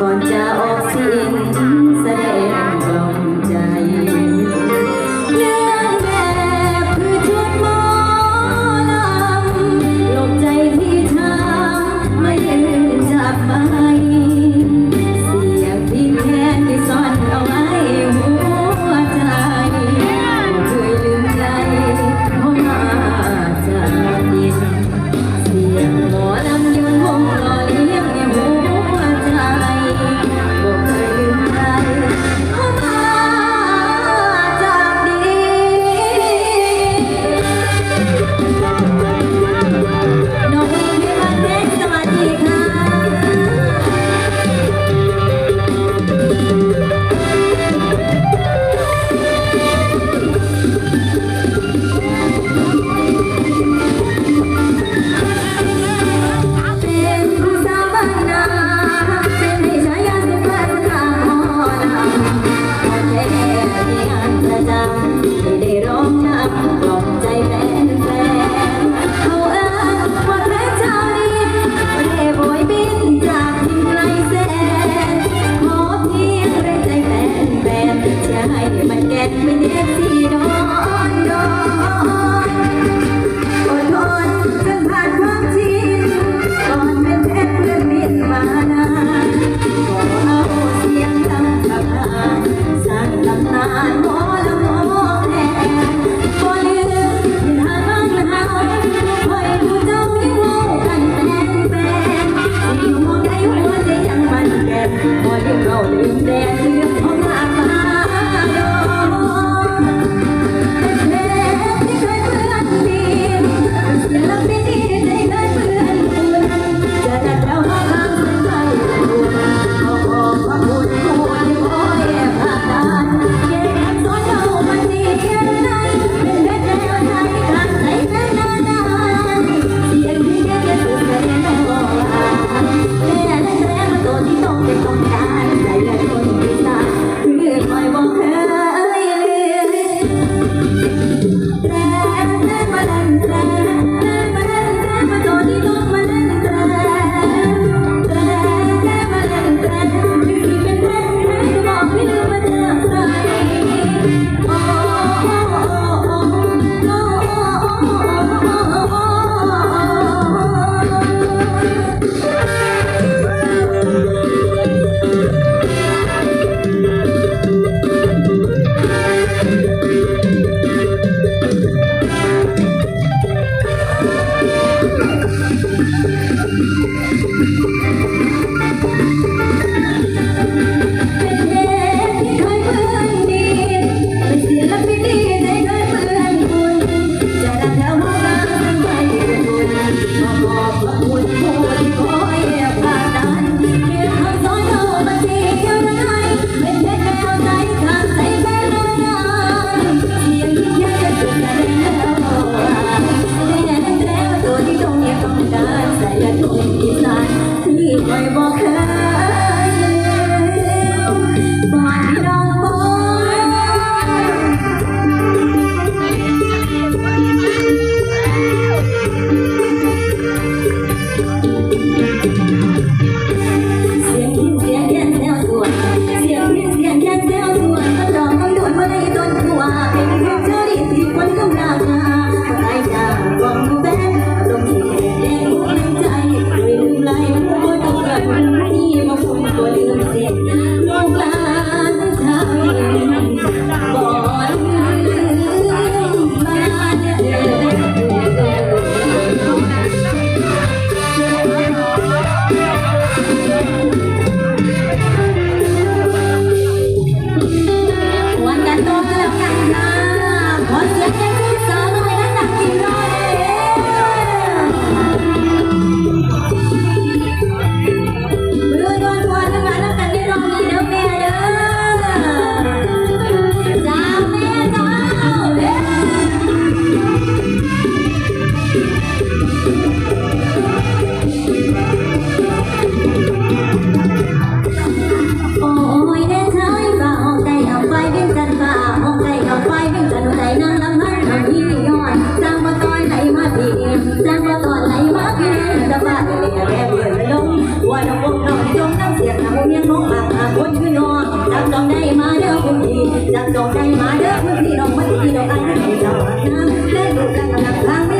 ก่อนจะ เไม่บอกเคย องปากหาคนชื่อน้องจับจองได้มาเด้อคุณพี่จับจองได้มาเด้อคุณพี่น้องมาที่น้องอันนั้นให้เจ้าน้ำแม่ลูกกันกำลังล้าง